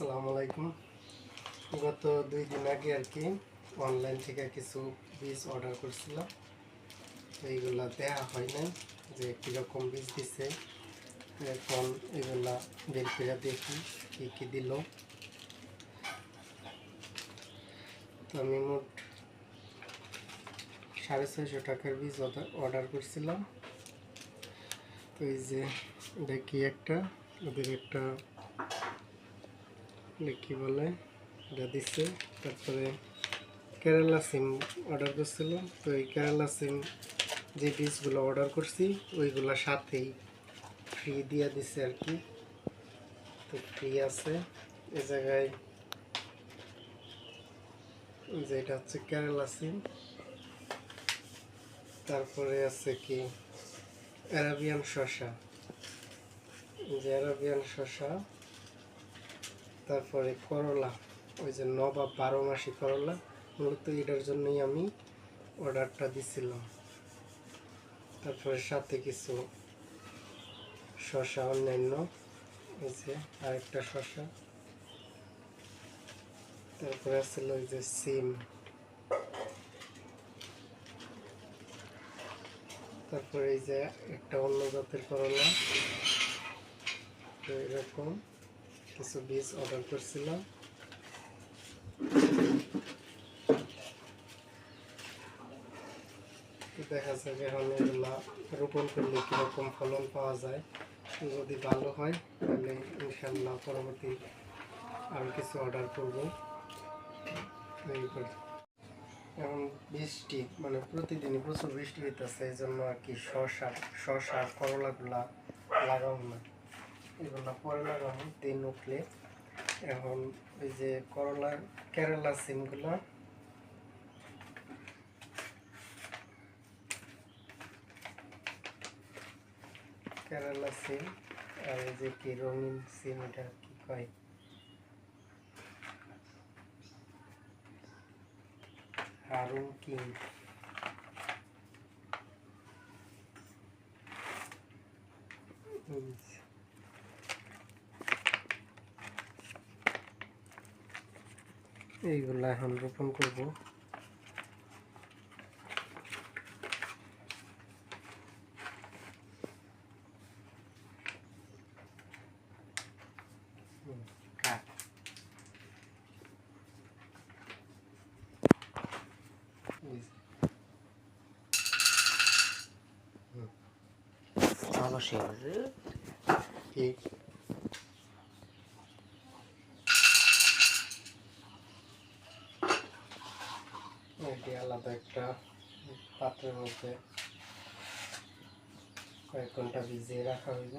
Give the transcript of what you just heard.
আসসালামু আলাইকুম। গত দুই দিন আগে আর কি অনলাইন থেকে কিছু বীজ অর্ডার করছিলাম। তো এইগুলা দেওয়া হয় নাই যে কীরকম বীজ দিছে। এখন এগুলা বের করে দেখি কী কী দিল। তো আমি মোট সাড়ে ছয়শো টাকার বীজ অর্ডার করছিলাম। তো এই যে দেখি একটা, ওদের একটা এটা কি বলে? এটা দিচ্ছে তারপরে কেরালা সিম অর্ডার করছিল। তো এই কেরালা সিম যে বীজগুলো অর্ডার করছি, ওইগুলো সাথেই ফ্রি দিয়ে দিছে আর কি। তো ফ্রি আছে। এ জায়গায় যেটা হচ্ছে কেরালা সিম। তারপরে আছে কি? অ্যারাবিয়ান শসা। যে অ্যারাবিয়ান শসা। তারপরে করলা, ওই যে নবাব বারো মাসি করলা, মূলত এটার জন্যই আমি অর্ডারটা দিছিলাম। তারপরে সাথে কিছু শসা অন্যান্য, এই যে আরেকটা শসা। তারপরে আসছিল ওই যে সিম। তারপরে এই যে একটা অন্য জাতের করলা এরকম। কিছু বীজ অর্ডার করছিলাম। দেখা যাক এখন এগুলা রোপণ করলে কীরকম ফলন পাওয়া যায়। যদি ভালো হয়, তাহলে ইনশাল্লাহ পরবর্তী আরও কিছু অর্ডার করব। এখন বৃষ্টি মানে প্রতিদিনই প্রচুর বৃষ্টি হইতেছে এই জন্য আর কি শশা শশা করলাগুলা লাগাও না। এগুলো পরে লাগাবো দিন উঠলে। এখন ওই যে করলা, কেরালা সিমগুলো। কেরালা সিম আর যে কি রঙিন সিম, এটা কি কয়? হারুন কিং। এই এইগুলা এখন রোপণ করব। হুম, কাট। এই যে। Çalışıyoruz. ঠিক এটি আলাদা একটা পাত্রের মধ্যে কয়েক ঘণ্টা ভিজিয়ে রাখা হইব।